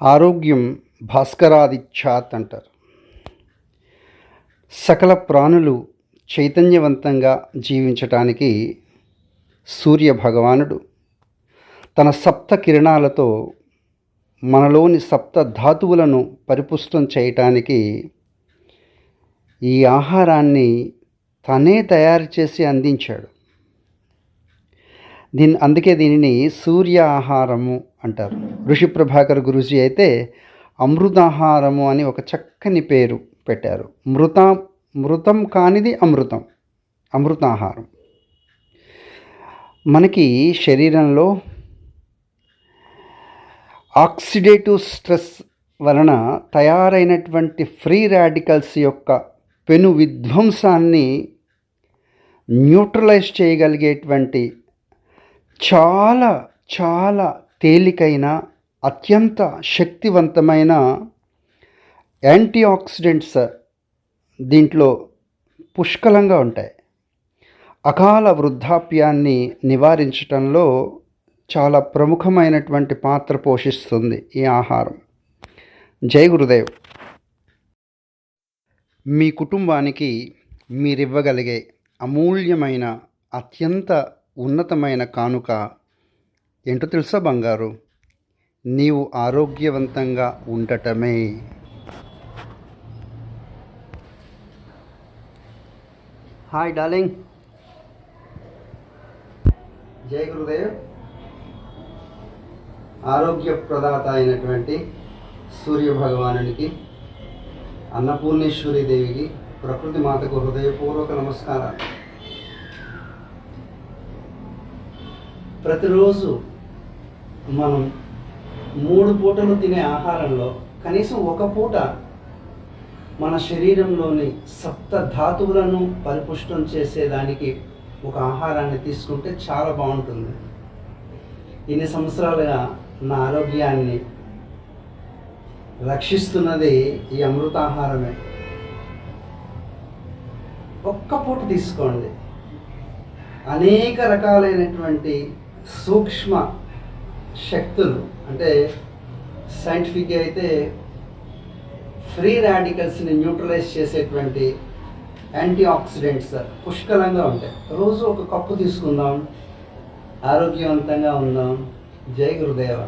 ఆరోగ్యం భాస్కరాదిచ్ఛాత్ అంటారు సకల ప్రాణులు చైతన్యవంతంగా జీవించటానికి సూర్య భగవానుడు తన సప్త కిరణాలతో మనలోని సప్త ధాతువులను పరిపుష్టం చేయటానికి ఈ ఆహారాన్ని తనే తయారు చేసి అందించాడు. దీని అందుకే దీనిని సూర్య ఆహారము అంటారు. ఋషి ప్రభాకర్ గురుజీ అయితే అమృతాహారము అని ఒక చక్కని పేరు పెట్టారు. మృత మృతం కానిది అమృతం అమృతాహారం. మనకి శరీరంలో ఆక్సిడేటివ్ స్ట్రెస్ వలన తయారైనటువంటి ఫ్రీ రాడికల్స్ యొక్క పెను విధ్వంసాన్ని న్యూట్రలైజ్ చేయగలిగేటువంటి చాలా చాలా తేలికైన అత్యంత శక్తివంతమైన యాంటీ ఆక్సిడెంట్స్ దీంట్లో పుష్కలంగా ఉంటాయి. అకాల వృద్ధాప్యాన్ని నివారించటంలో చాలా ప్రముఖమైనటువంటి పాత్ర పోషిస్తుంది ఈ ఆహారం. జై గురుదేవ్. మీ కుటుంబానికి మీరివ్వగలిగే అమూల్యమైన అత్యంత ఉన్నతమైన కానుక ఏంటో తెలుసా బంగారు? నీవు ఆరోగ్యవంతంగా ఉండటమే. Hi darling. జై గురుదేవ్. ఆరోగ్య ప్రదాత అయినటువంటి సూర్య భగవానునికి అన్నపూర్ణేశ్వరి దేవికి ప్రకృతి మాతకు హృదయపూర్వక నమస్కారాలు. ప్రతిరోజు మనం మూడు పూటలు తినే ఆహారంలో కనీసం ఒక పూట మన శరీరంలోని సప్త ధాతువులను పరిపుష్టం చేసేదానికి ఒక ఆహారాన్ని తీసుకుంటే చాలా బాగుంటుంది. ఇన్ని సంవత్సరాలుగా నా ఆరోగ్యాన్ని రక్షిస్తున్నది ఈ అమృతాహారమే. ఒక్క పూట తీసుకోండి. అనేక రకాలైనటువంటి సూక్ష్మ శక్తులు అంటే సైంటిఫిక్గా అయితే ఫ్రీ రాడికల్స్ని న్యూట్రలైజ్ చేసేటువంటి యాంటీ ఆక్సిడెంట్స్ పుష్కలంగా ఉంటాయి. రోజు ఒక కప్పు తీసుకుందాం ఆరోగ్యవంతంగా ఉందాం. జై గురుదేవ.